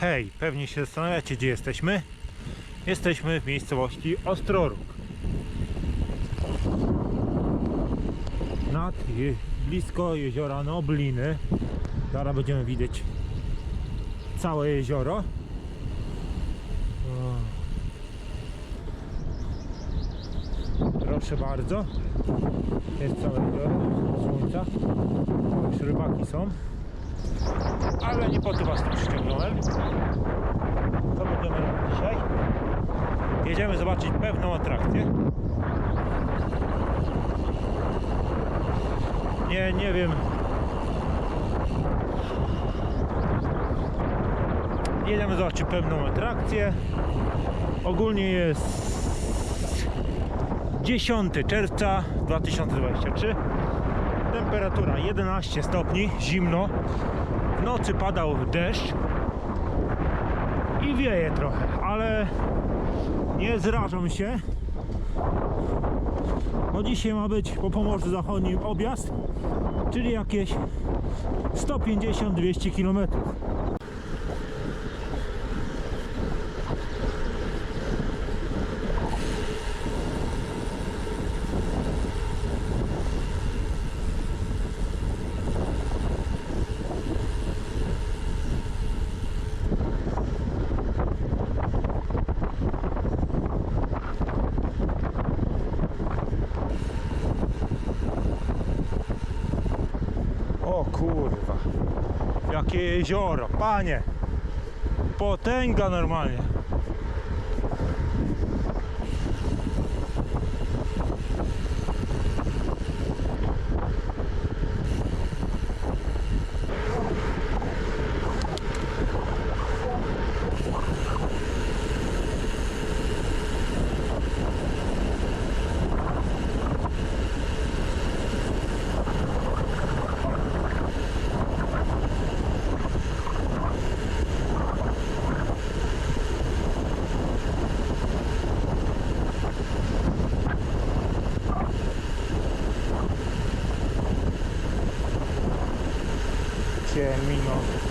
Hej, pewnie się zastanawiacie, gdzie jesteśmy. Jesteśmy w miejscowości Ostroróg. Nad, blisko jeziora Nobliny. Zaraz będziemy widzieć całe jezioro. Proszę bardzo. Jest całe jezioro słońca. Już rybaki są. Ale nie po to was tu przyciągnąłem. Co będziemy robić dzisiaj? Jedziemy zobaczyć pewną atrakcję. Nie, nie wiem. Jedziemy zobaczyć pewną atrakcję. Ogólnie jest 10 czerwca 2023. Temperatura 11 stopni, zimno. W nocy padał deszcz i wieje trochę, ale nie zrażam się. Bo dzisiaj ma być po Pomorzu Zachodnim objazd, czyli jakieś 150-200 km. O kurwa. Jakie jezioro, panie. Potęga normalnie. Ciemino.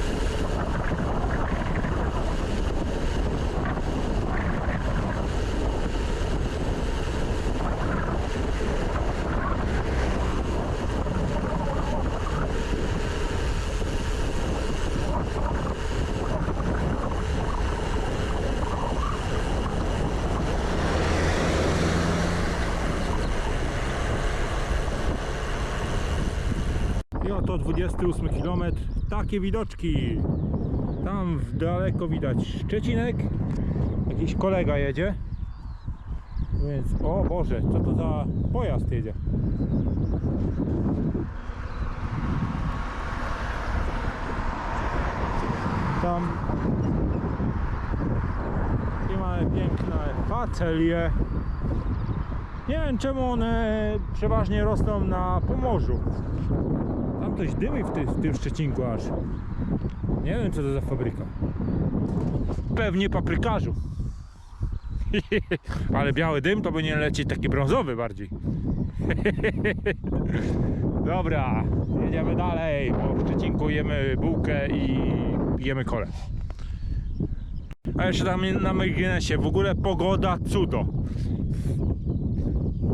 I oto 28 km. Takie widoczki. Tam w daleko widać Szczecinek. Jakiś kolega jedzie. Więc o Boże, co to za pojazd jedzie? Tam i mamy piękne facelie. Nie wiem czemu one przeważnie rosną na Pomorzu. Coś dymi w, ty, w tym Szczecinku aż. Nie wiem co to za fabryka. Pewnie paprykarzu. Ale biały dym to powinien lecieć taki brązowy bardziej. Dobra, jedziemy dalej. Bo w Szczecinku jemy bułkę i jemy kole. A jeszcze tam na marginesie, w ogóle pogoda cudo.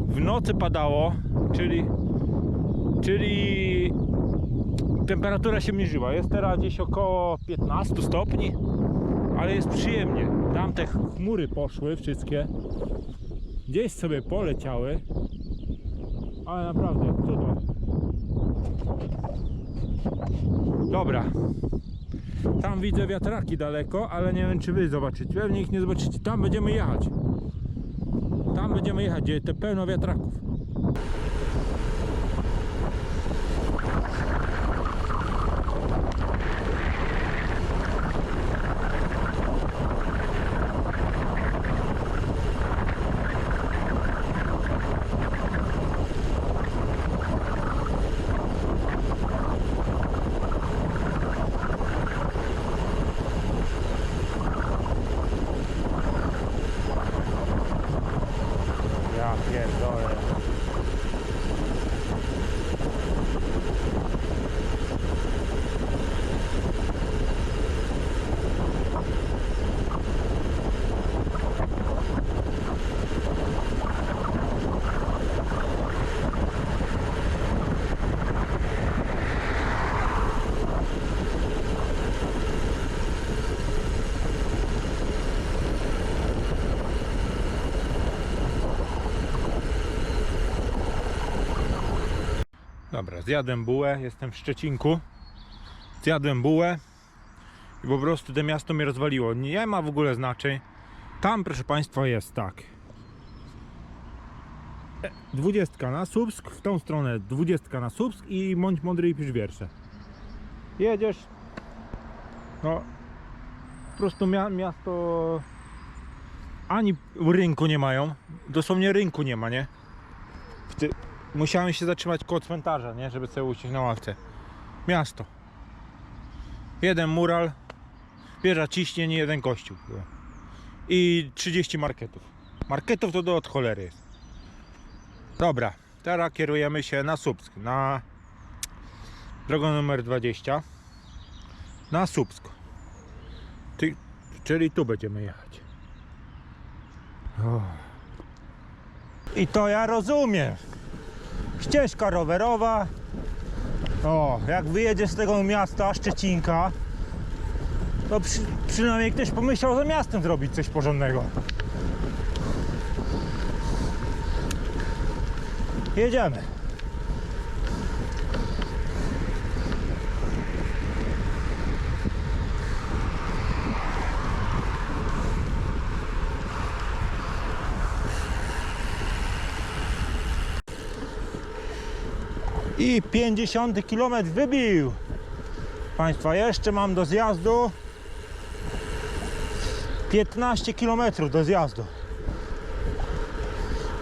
W nocy padało, czyli czyli temperatura się mierzyła. Jest teraz gdzieś około 15 stopni, ale jest przyjemnie. Tam te chmury poszły wszystkie. Gdzieś sobie poleciały. Ale naprawdę cudo. Dobra. Tam widzę wiatraki daleko, ale nie wiem czy wy zobaczycie. Pewnie ich nie zobaczycie. Tam będziemy jechać. Tam będziemy jechać, gdzie te pełno wiatraków. Ja pierdolę. Dobra, zjadłem bułę, jestem w Szczecinku. Zjadłem bułę i po prostu to miasto mnie rozwaliło. Nie ma w ogóle znaczeń. Tam, proszę Państwa, jest tak. E, Dwudziestka na Słupsk, w tą stronę dwudziestka na Słupsk i bądź mądry i pisz wiersze. Jedziesz, no po prostu mia miasto ani rynku nie mają, dosłownie rynku nie ma, nie? Musiałem się zatrzymać koło cmentarza, nie? Żeby sobie usiąść na ławce. Miasto. Jeden mural, wieża ciśnień, jeden kościół. I 30 marketów. Marketów to do od cholery jest. Dobra, teraz kierujemy się na Słupsk, na drogą numer 20. Na Słupsk. Ty, czyli tu będziemy jechać. O. I to ja rozumiem. Ścieżka rowerowa. O, jak wyjedziesz z tego miasta Szczecinka, to przy, przynajmniej ktoś pomyślał za miastem zrobić coś porządnego. Jedziemy. I 50 km wybił. Państwa, jeszcze mam do zjazdu 15 km do zjazdu.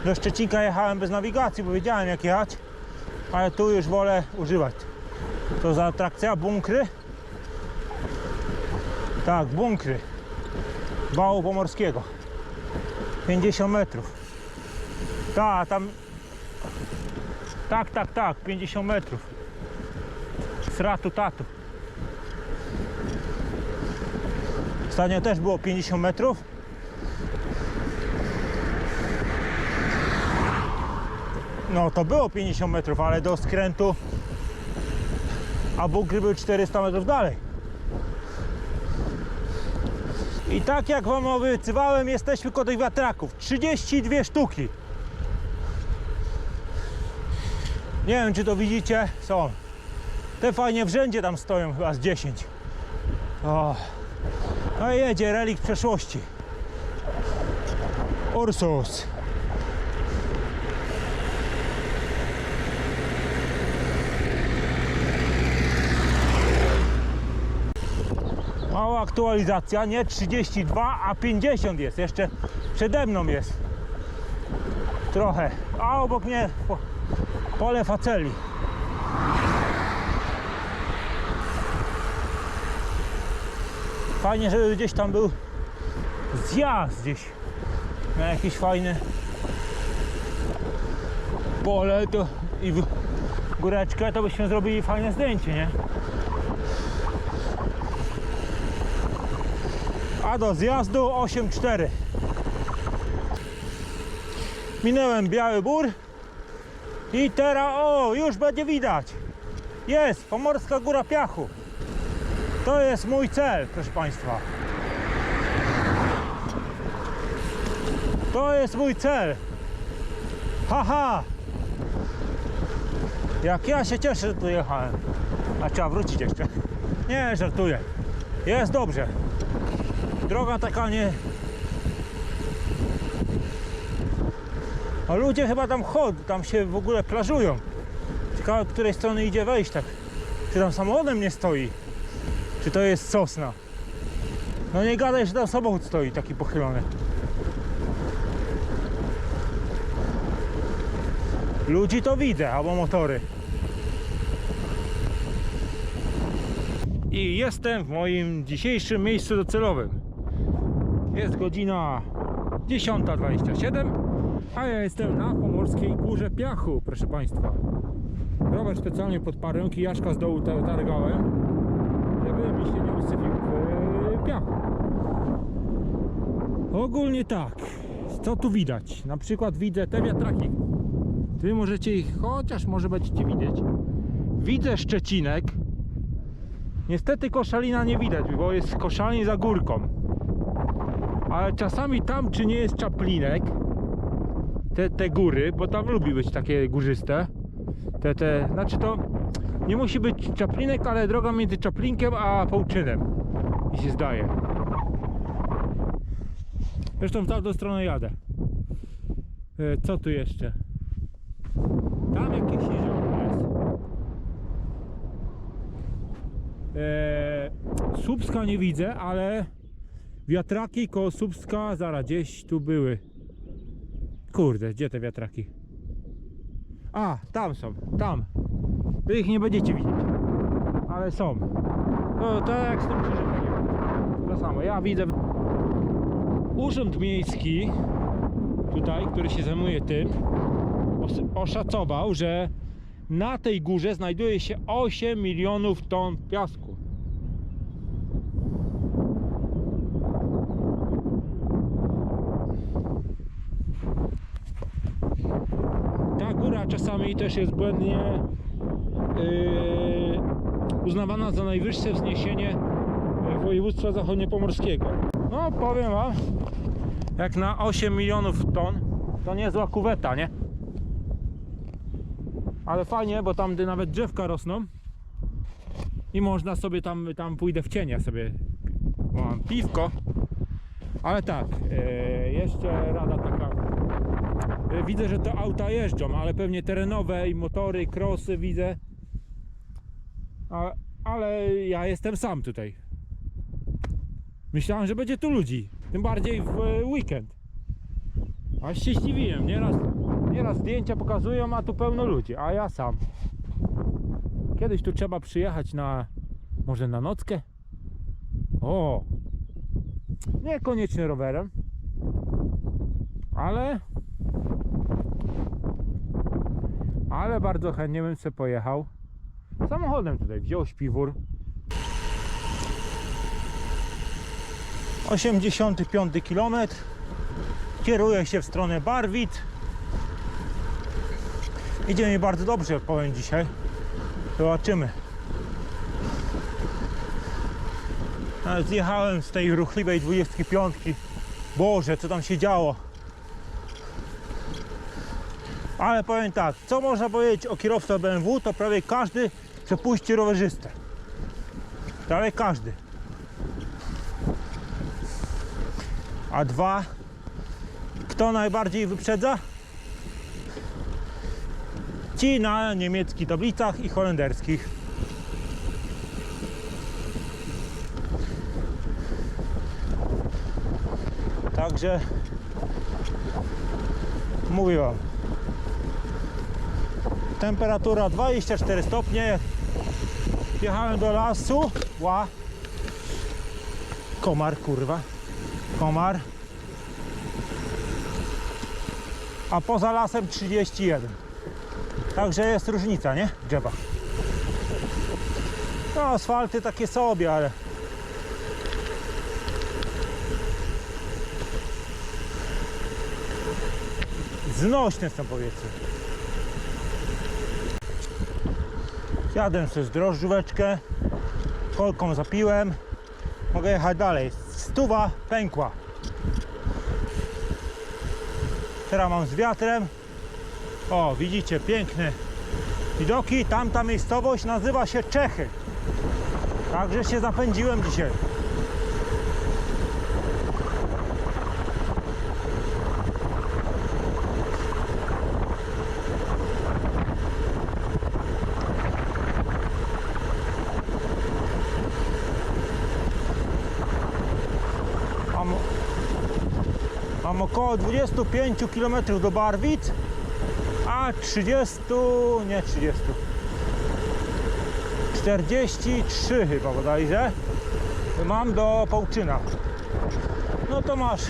Do Szczecinka jechałem bez nawigacji, bo wiedziałem jak jechać, ale tu już wolę używać. To za atrakcja bunkry. Tak, bunkry. Wału Pomorskiego. 50 metrów. Tak, tam tak, tak, tak, 50 metrów. Sratu tatu. Ostatnio też było 50 metrów. No to było 50 metrów, ale do skrętu a bunkry były 400 metrów dalej. I tak jak wam obiecywałem, jesteśmy koło tych wiatraków. 32 sztuki. Nie wiem czy to widzicie, są. Te fajnie w rzędzie tam stoją, chyba z 10. O. No i jedzie relikt przeszłości. Ursus. Mała aktualizacja, nie 32, a 50 jest. Jeszcze przede mną jest. Trochę. A obok mnie pole faceli. Fajnie, żeby gdzieś tam był zjazd gdzieś na jakieś fajne pole to i w góreczkę to byśmy zrobili fajne zdjęcie, nie? A do zjazdu 8,4 Minąłem Biały Bór i teraz, o, już będzie widać. Jest, Pomorska Góra Piachu. To jest mój cel, proszę Państwa. To jest mój cel. Haha. Jak ja się cieszę, że tu jechałem. A trzeba wrócić jeszcze. Nie, żartuję. Jest dobrze. Droga taka nie... A ludzie chyba tam chodzą, tam się w ogóle plażują. Ciekawe, od której strony idzie wejść tak. Czy tam samochodem nie stoi? Czy to jest sosna? No nie gadaj, że tam samochód stoi taki pochylony. Ludzi to widzę, albo motory. I jestem w moim dzisiejszym miejscu docelowym. Jest godzina 10.27, a ja jestem na Pomorskiej Górze Piachu, proszę Państwa. Rower specjalnie podparłem, kijaszka z dołu ta- targałem, żeby mi się nie usypił w e, piachu. Ogólnie tak, co tu widać? Na przykład widzę te wiatraki. Wy możecie ich, chociaż może będziecie widzieć. Widzę Szczecinek. Niestety Koszalina nie widać, bo jest Koszalin za górką. Ale czasami tam, czy nie jest Czaplinek, te, te góry, bo tam lubi być takie górzyste. Te, te, znaczy to nie musi być Czaplinek, ale droga między Czaplinkiem a Połczynem. Mi się zdaje. Zresztą w tamtą stronę jadę. E, Co tu jeszcze? Tam jakieś jezioro jest. E, Słupska nie widzę, ale wiatraki koło Słupska zaraz gdzieś tu były. Kurde, gdzie te wiatraki? A, tam są, tam. Wy ich nie będziecie widzieć. Ale są. No to jak z tym krzyżem takim. To samo, ja widzę. Urząd Miejski, tutaj, który się zajmuje tym, os- oszacował, że na tej górze znajduje się 8 milionów ton piasku. Ta czasami też jest błędnie yy, uznawana za najwyższe wzniesienie yy, województwa zachodniopomorskiego. No powiem wam, jak na 8 milionów ton, to niezła kuweta, nie? Ale fajnie, bo tam gdy nawet drzewka rosną i można sobie tam, tam pójdę w cienie sobie mam piwko. Ale tak, e, jeszcze rada taka. E, widzę, że te auta jeżdżą, ale pewnie terenowe i motory, krosy widzę. A, ale ja jestem sam tutaj. Myślałem, że będzie tu ludzi. Tym bardziej w e, weekend. Aż się zdziwiłem. Nieraz, nieraz zdjęcia pokazują, a tu pełno ludzi, a ja sam. Kiedyś tu trzeba przyjechać na. Może na nockę? O! Niekoniecznie rowerem. Ale. Ale bardzo chętnie bym sobie pojechał. Samochodem tutaj wziął śpiwór. 85 km. Kieruję się w stronę Barwit. Idzie mi bardzo dobrze, powiem dzisiaj. Zobaczymy. Zjechałem z tej ruchliwej 25. Boże, co tam się działo. Ale powiem tak, co można powiedzieć o kierowcach BMW, to prawie każdy przepuści rowerzystę. Prawie każdy. A dwa, kto najbardziej wyprzedza? Ci na niemieckich tablicach i holenderskich. Także mówię wam. Temperatura 24 stopnie. Jechałem do lasu. Ła. Komar, kurwa. Komar. A poza lasem 31. Także jest różnica, nie? Drzewach. No, asfalty takie sobie, ale znośne są powietrze. Jadę sobie drożdżóweczkę, kolką zapiłem, mogę jechać dalej. Stuwa pękła. Teraz mam z wiatrem. O, widzicie, piękne widoki. Tamta miejscowość nazywa się Czechy. Także się zapędziłem dzisiaj. Mam, około 25 km do Barwic, a 30, nie 30, 43 chyba bodajże mam do Połczyna. No to masz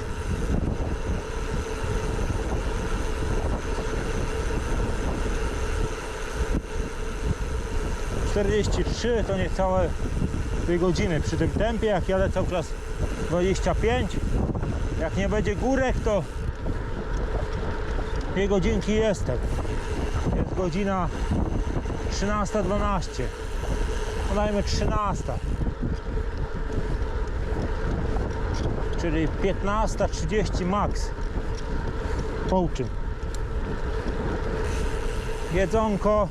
Czterdzieści trzy to niecałe 2 godziny przy tym tempie, jak jadę cały czas 25 jak nie będzie górek to dwie godzinki jestem. Jest godzina 13.12 podajmy 13 czyli 15.30 max po czym? Jedzonko.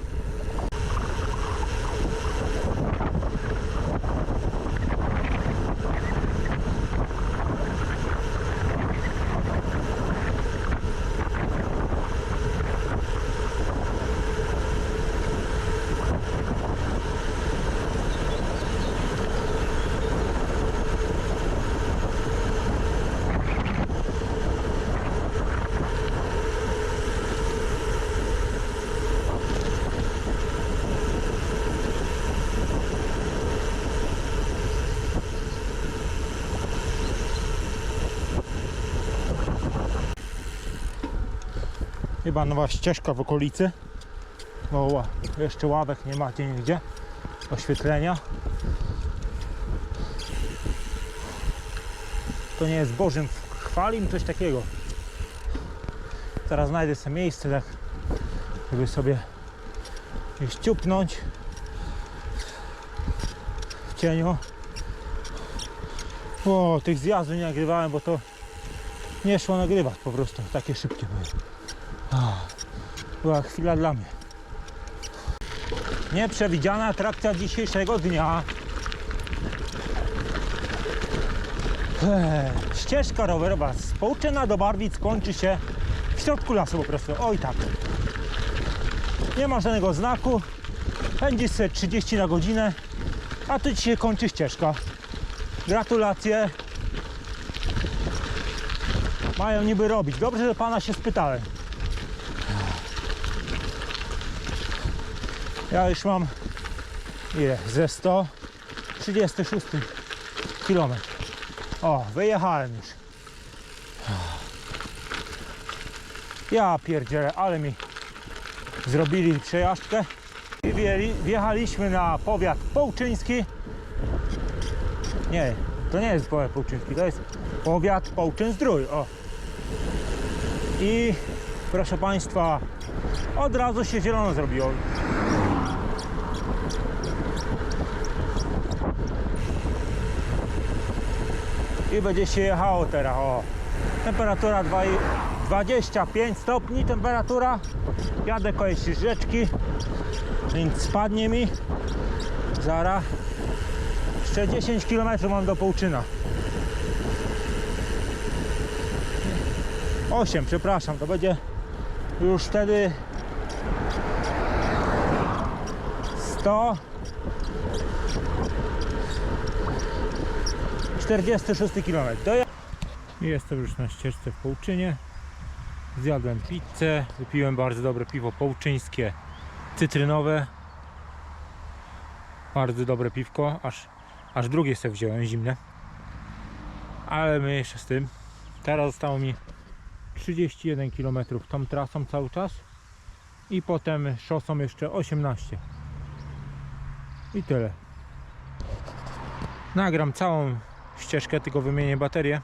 Chyba nowa ścieżka w okolicy. Bo jeszcze ławek nie macie nigdzie. Oświetlenia. To nie jest Bożym chwalim, coś takiego. Teraz znajdę sobie miejsce, tak, żeby sobie gdzieś ciupnąć w cieniu. O, tych zjazdów nie nagrywałem, bo to nie szło nagrywać po prostu. Takie szybkie były. Była chwila dla mnie. Nieprzewidziana atrakcja dzisiejszego dnia. Eee, ścieżka rowerowa z Połczyna do Barwic kończy się w środku lasu po prostu. Oj tak. Nie ma żadnego znaku. Pędzisz sobie 30 na godzinę, a tu się kończy ścieżka. Gratulacje. Mają niby robić. Dobrze, że pana się spytałem. Ja już mam ile? Ze 136 km. O, wyjechałem już. Ja pierdzielę, ale mi zrobili przejażdżkę. I wjechaliśmy na powiat połczyński. Nie, to nie jest powiat połczyński, to jest powiat Połczyn-Zdrój. O. I proszę Państwa, od razu się zielono zrobiło. I będzie się jechało teraz. O. Temperatura dwa i- 25 stopni, temperatura. Jadę koło rzeczki, więc spadnie mi. Zara. Jeszcze 10 km mam do Połczyna. 8, przepraszam, to będzie już wtedy 100 46 km. To ja... Jestem już na ścieżce w Połczynie. Zjadłem pizzę, wypiłem bardzo dobre piwo połczyńskie, cytrynowe. Bardzo dobre piwko, aż, aż drugie sobie wziąłem zimne. Ale my jeszcze z tym. Teraz zostało mi 31 km tą trasą cały czas. I potem szosą jeszcze 18. I tyle. Nagram całą ścieżkę, tylko wymienię baterię.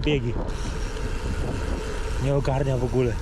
Biegi. Nie ogarnia w ogóle.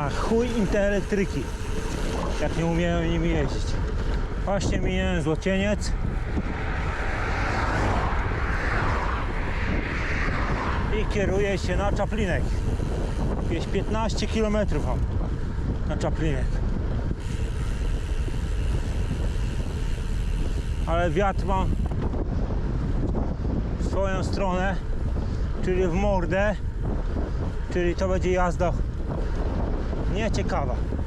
A chuj im te elektryki, jak nie umieją nimi jeździć. Właśnie minąłem złocieniec. I kieruję się na Czaplinek. Jakieś 15 km mam na Czaplinek. Ale wiatr mam w swoją stronę, czyli w mordę, czyli to będzie jazda nieciekawa. I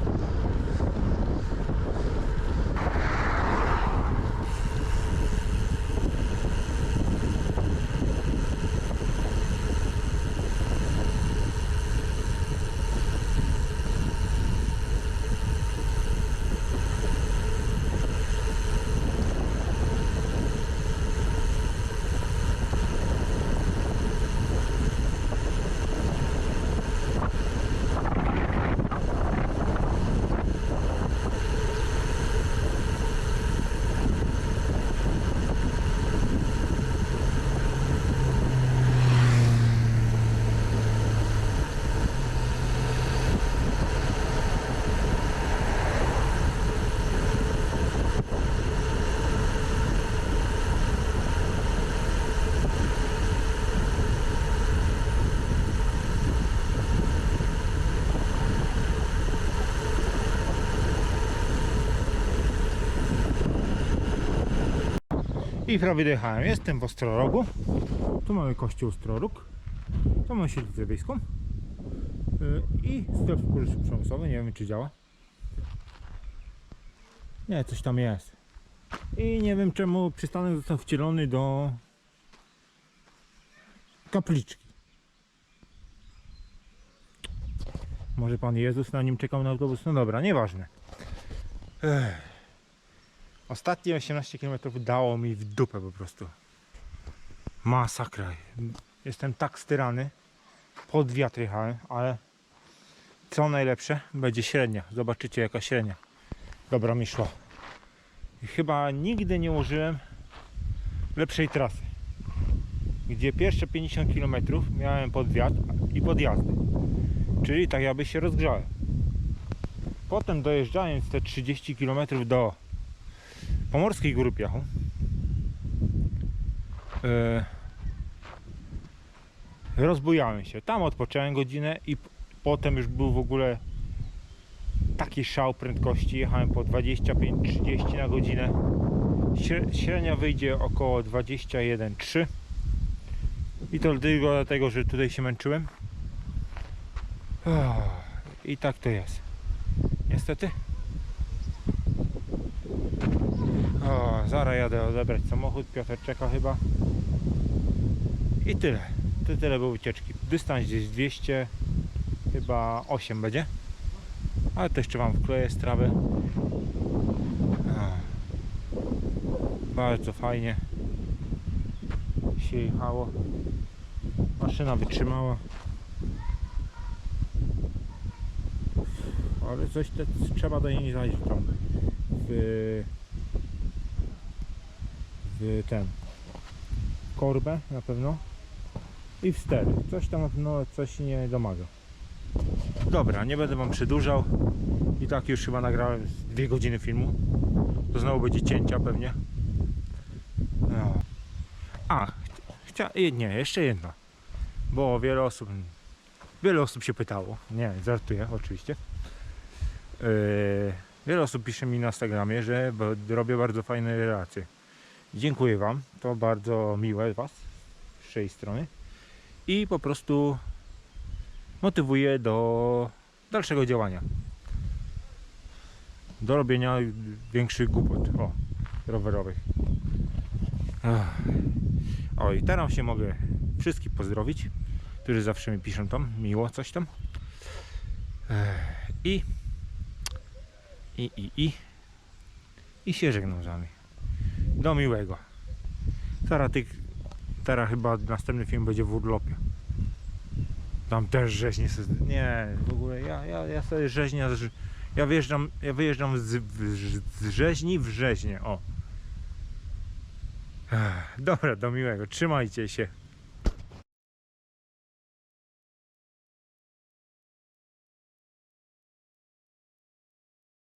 prawie dojechałem. Jestem w Ostrorogu. Tu mamy kościół Ostrorog. Tu mamy siedlicę wiejską. Yy, I sklep spożywczy przemysłowy. Nie wiem czy działa. Nie, coś tam jest. I nie wiem czemu przystanek został wcielony do kapliczki. Może Pan Jezus na nim czekał na autobus? No dobra, nieważne. Ech. Ostatnie 18 km dało mi w dupę po prostu. Masakra. Jestem tak styrany. Pod wiatr jechałem, ale co najlepsze, będzie średnia. Zobaczycie jaka średnia. Dobra mi szło. I chyba nigdy nie użyłem lepszej trasy. Gdzie pierwsze 50 km miałem pod wiatr i pod jazdy. Czyli tak jakby się rozgrzałem. Potem dojeżdżając te 30 km do Pomorskiej Góry Piachu e, rozbujałem się. Tam odpocząłem godzinę i potem już był w ogóle taki szał prędkości. Jechałem po 25-30 na godzinę. Śre- Średnia wyjdzie około 21,3 i to tylko dlatego, że tutaj się męczyłem. I tak to jest. Niestety. O, zaraz jadę odebrać samochód, Piotr czeka chyba. I tyle. To tyle było wycieczki. Dystans gdzieś 200, chyba 8 będzie. Ale to jeszcze Wam wkleję strawę. O. Bardzo fajnie się jechało. Maszyna wytrzymała. Ale coś te, trzeba do niej znaleźć tam w, w ten korbę na pewno i w stery. Coś tam no coś nie domaga. Dobra, nie będę wam przedłużał. I tak już chyba nagrałem dwie godziny filmu. To znowu będzie cięcia pewnie. A, chcia... nie, jeszcze jedno. Bo wiele osób, wiele osób się pytało. Nie, żartuję oczywiście. Yy, wiele osób pisze mi na Instagramie, że robię bardzo fajne relacje. Dziękuję Wam, to bardzo miłe Was, z czyjej strony. I po prostu motywuje do dalszego działania. Do robienia większych głupot. O, rowerowych. O i teraz się mogę wszystkich pozdrowić, którzy zawsze mi piszą tam miło coś tam. I i i i i się żegnam z wami. Do miłego. Teraz ty, teraz chyba następny film będzie w urlopie. Tam też rzeźnie nie, w ogóle ja, ja, ja sobie rzeźnia, ja wyjeżdżam, ja wyjeżdżam z, z rzeźni w rzeźnie, o. Dobra, do miłego. Trzymajcie się.